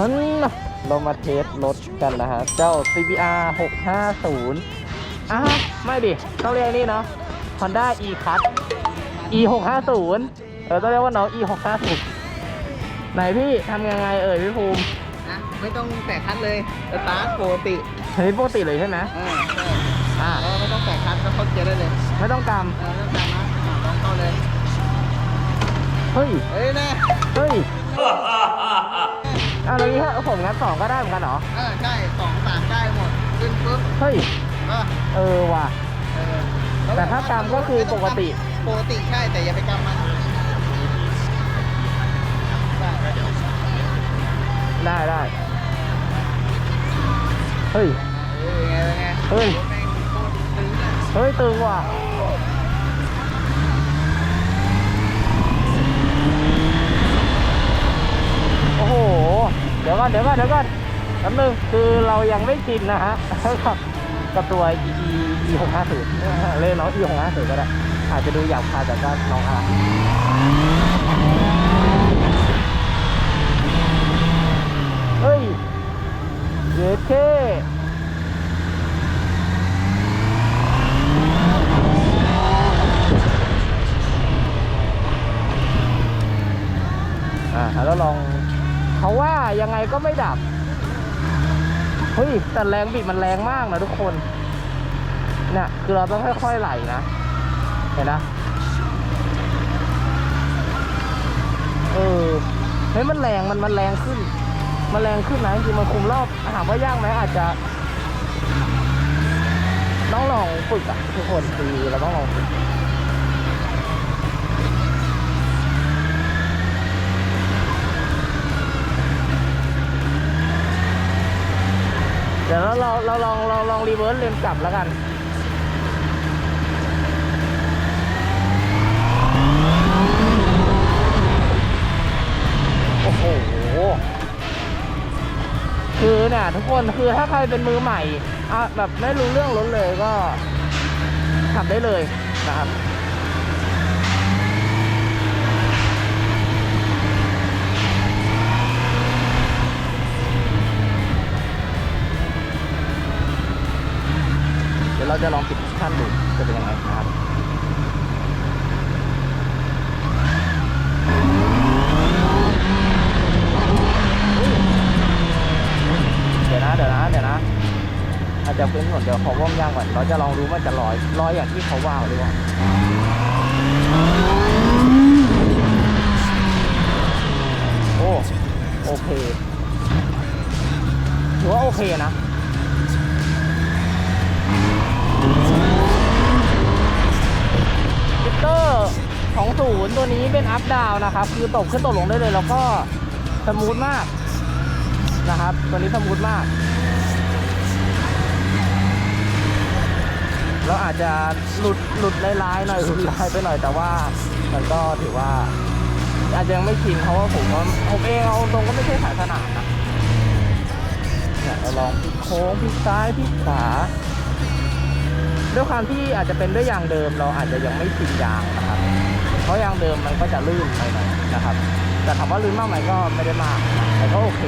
นั้นเรามาเทสรถกันนะฮะ เจ้า CBR 650อะไม่ดิ ต้องเรียกนี่เนาะ Honda e c u t e 650เออต้องเรียกว่าน้อง e 650ไหนพี่ทำยังไงเอ่ยพี่ภูมินะไม่ต้องแตะคัดเลยสตาร์ทปกติอันนี้ปกติเลยใช่ไหมเออใช่อ่าแล้วไม่ต้องแตะคัดก็เข้าเกียร์ได้เลยไม่ต้องกเออไม่ต้องแตะนะอะลองเข้าเลยำเฮ้ย เฮ้ยแน่ เฮ้ย อะแล้วนี้ถ้าผมงัดสองก็ได้เหมือนกันเหรอ เออใช่สองสามได้หมด ขึ้นปุ๊บเฮ้ย ก็เออว่ะ เออแต่ถ้ากำก็คือปกติ ปกติใช่แต่อย่าไปกำมันใช่ได้ได้เฮ้ย เออไงไงเฮ้ย แม่งโคตรตึงอะเฮ้ยตึงว่ะ โอ้โห เดี๋ยวก่อนเดี๋ยวก่อนเดี๋ยวก่อนแป๊บนึงคือเรายังไม่ชินนะฮะกับกับตัว e e 6 5 0เลยน้อง e 6 5 0ก็ได้อาจจะดูหยาบคายแต่ก็น้องอาเฮ้ยเยเคอ่าแล้วลอง เขาว่ายังไงก็ไม่ดับ เฮ้ย แต่แรงบิดมันแรงมากนะทุกคนเนี่ยคือเราต้องค่อยๆไหลนะ เห็นนะเออเฮ้ยมันแรงมันมันแรงขึ้น มันแรงขึ้นนะจริงมันคุมรอบถามว่ายากไหมอาจจะต้องลองฝึกอะทุกคนคือเราต้องลองฝึก ดี๋ยวเราเราเราลองเราลองรีเวิร์สเลนกลับแล้วกันโอ้โหคือเนี่ยทุกคนคือถ้าใครเป็นมือใหม่อะแบบไม่รู้เรื่องรถเลยก็ขับได้เลยนะครับ จะลองปิดขั้นดูจะเป็นยังไงนะครับเดี๋ยวนะเดี๋ยวนะเดี๋ยวนะอาจจะเป็นหนวดเดี๋ยวขอว่อมยางก่อนเราจะลองดูว่าจะลอยลอยอย่างที่เขาว่าหรือเปล่าโอ้โอเคถือว่าโอเคนะ ของศูนย์ตัวนี้เป็นอัพดาวนะครับ คือตกขึ้นตกลงได้เลย แล้วก็สมูทมากนะครับ ตัวนี้สมูทมากเราอาจจะหลุดหลุดร้ายๆหน่อยหลุดร้ายไปหน่อยแต่ว่ามันก็ถือว่า อาจจะยังไม่ชินเพราะว่าผมผมเองเอาตรงก็ไม่ใช่สายสนามนะเนี่ยลองพิกโค้งพิกซ้ายพิกขวาด้วยความที่อาจจะเป็นด้วยยางเดิม เราอาจจะยังไม่ชินยางนะครับ ราะยางเดิมมันก็จะลื่นไปหน่อยนะครับ แต่ถามว่าลื่นมากไหมก็ไม่ได้มาก แต่ก็โอเค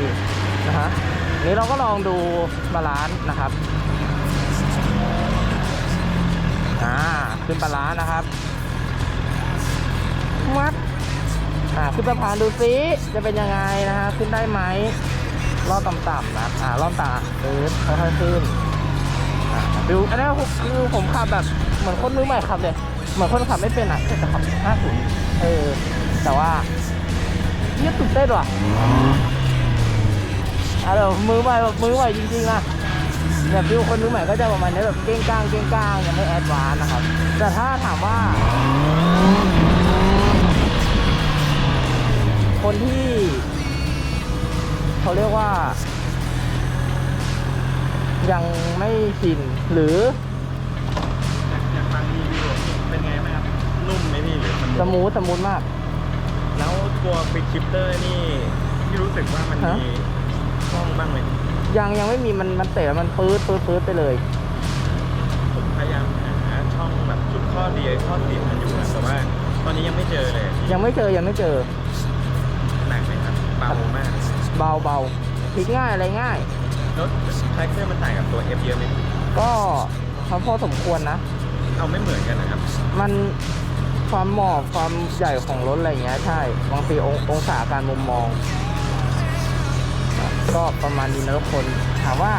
นะฮะนี้เราก็ลองดูบาลานซ์นะครับอ่าขึ้นบาลานซ์นะครับมัดอ่าขึ้นสะพานดูซิจะเป็นยังไงนะฮะขึ้นได้ไหมรอบต่ำๆนะอ่ารอบต่ำเออค่อยๆขึ้นดูอันนี้คือผมขับแบบเหมือนคนมือใหม่ขับเลย เหมือนคนขับไม่เป็นอะแต่ขับห้าศูนย์เออ แต่ว่าเยี่ยตื่นเต้นว่ะอะเดี๋ยวมือใหม่แบบมือใหม่จริงๆนะแบบดูคนมือใหม่ก็จะประมาณนี้แบบเก้งก้างเก้งก้างยังไม่แอดวานนะครับ แต่ถ้าถามว่า คนที่เขาเรียกว่า ยังไม่ชินหรือ อยากฟังรีวิวเป็นไงไหมครับ นุ่มไหมพี่หรือมัน สมูทสมูทมาก แล้วตัวปิดชิปเตอร์นี่พี่รู้สึกว่ามันฮะ มีช่องบ้างไหมยังยังไม่มีมันมันเตะแล้วมันปื๊ดปื๊ดปื๊ดไปเลย ผมพยายามหาช่องแบบจุดข้อดีข้อเสียมันอยู่นะแต่ว่า ตอนนี้ยังไม่เจอเลยยังไม่เจอยังไม่เจอ หนักไหมครับเบามากเบาเบาพลิกง่ายอะไรง่ายรถคาแรคเตอร์มันต่างกับตัว F เยอะไหมก็พอสมควรนะ เอาไม่เหมือนกันนะครับมัน ความเหมาะความใหญ่ของรถอะไรเงี้ยใช่บางทีององศาการมุมมอง ก็ประมาณนี้นะทุกคนถามว่า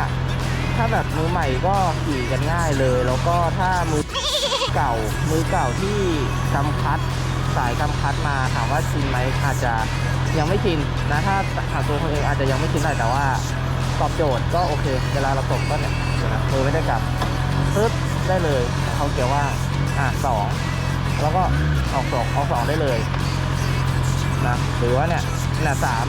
ถ้าแบบมือใหม่ก็ขี่กันง่ายเลย แล้วก็ถ้ามือเก่ามือเก่าที่กำคัดสายกำคัดมาถามว่าชินไหมอาจจะยังไม่ชินนะถ้าหาตัวคนเองอาจจะยังไม่ชินได้แต่ว่าตอบโจทย์ก็โอเค เวลาเราตกก็เนี่ยเดี๋ยวนะมือไม่ได้กลับปึ๊บได้เลยเขาเกี่ยวว่าอะสอง แล้วก็ออกสองออกสองได้เลยนะหรือว่าเนี่ยเนี่ยสาม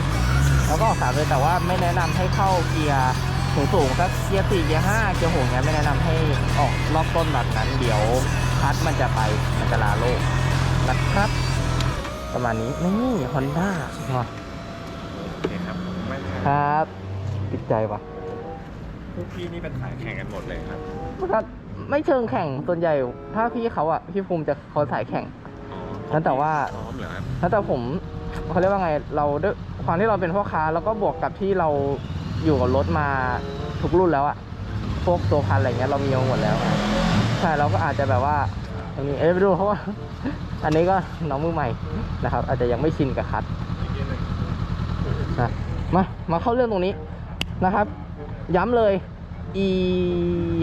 แล้วก็ออกสามเลยแต่ว่าไม่แนะนำให้เข้าเกียร์สูงสูงๆสักเกียร์สี่เกียร์ห้าเกียร์หกเนี้ยไม่แนะนำให้ออกรอบต้นแบบนั้น เดี๋ยวคัดมันจะไปมันจะลาโลกนะครับ ประมาณนี้นี่ฮอนด้าโอเคครับไม่ครับติดใจปะพวกพี่นี่เป็นสายแข่งกันหมดเลยครับมันก็ ไม่เชิงแข่งส่วนใหญ่ ถ้าพี่เขาอะพี่ภูมิจะเขาสายแข่งอ๋องั้นแต่ว่า ซ้อมเหรอครับแล้วแต่ผมเขาเรียกว่าไงเราด้วยความที่เราเป็นพ่อค้าแล้วก็บวกกับที่เราอยู่กับรถมาทุกรุ่นแล้วอะพวกตัวคันอะไรเงี้ยเรามีมาหมดแล้วใช่เราก็อาจจะแบบว่าตรงนี้เอ้ยไปดูเพราะว่า อันนี้ก็น้องมือใหม่นะครับ อาจจะยังไม่ชินกับคัดนะมามาเข้าเรื่องตรงนี้นะครับ ย้ำเลย e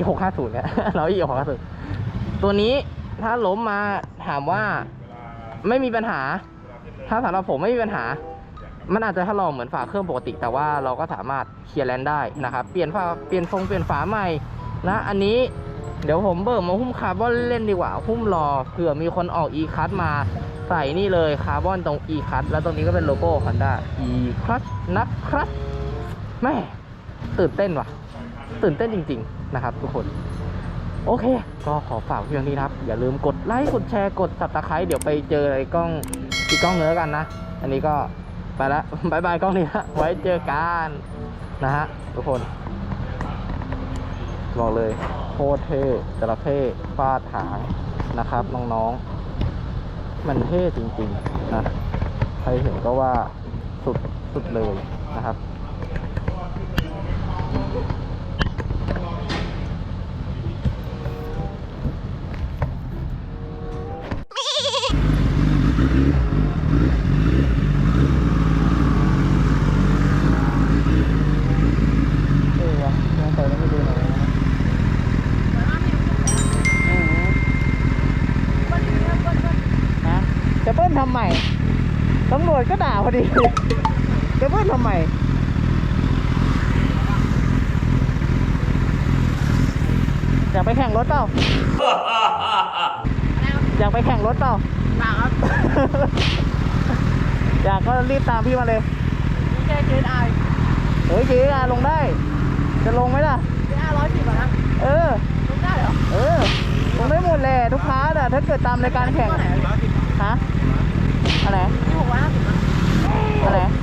6 5 0เนี่ยเรา e 6 5 0ตัวนี้ถ้าล้มมาถามว่าไม่มีปัญหา ถ้าสำหรับผมไม่มีปัญหา มันอาจจะถลอกเหมือนฝาเครื่องปกติ แต่ว่าเราก็สามารถเคลียร์แลนด์ได้นะครับ เปลี่ยนฝาเปลี่ยนฟงเปลี่ยนฝาใหม่นะ อันนี้เดี๋ยวผมเบิกมาหุ้มคาร์บอนเล่นดีกว่า หุ้มรอเผื่อมีคนออก e cut มาใส่นี่เลยคาร์บอนตรง e cut แล้วตรงนี้ก็เป็นโลโก้ Honda e cut นะครับแม่ตื่นเต้นว่ะ ตื่นเต้นจริง ๆ นะครับ ทุกคน โอเค ก็ขอฝากเพียงนี้นะครับ อย่าลืมกดไลค์กดแชร์กด s ับตะไคร้เดี๋ยวไปเจอไอ้กล้องอีกกล้องเนื้อกันนะ อันนี้ก็ไปละบายบายกล้องนี้ละไว้เจอกันนะฮะทุกคนบอกเลยโคตรเท่จระเข้ฟาดหางนะครับน้องๆ มันเท่จริงๆนะใครเห็นก็ว่าสุดสุดเลยนะครับ เออวะลองใส่แล้วไม่ดูหน่อยนะอืมฮะจะเบิ้ลทำใหม่ตำรว จก็ด่าพอดีจะเบิ้ลทำไมอยากไปแข่งรถเปล่าอยากไปแข่งรถเปล่ามาครับอยากก็รีบตามพี่มาเลยแค่เกณฑ์ไอเฮ้ยจีอาลงได้ จะลงไหมล่ะเกณฑ์ไอร้อยสิบอะนะเออลงได้เหรอเออลงได้หมดแหละทุกคลาสอะถ้าเกิดตามรายการแข่งไหนฮะอะไรที่หกร้อยห้าสิบ น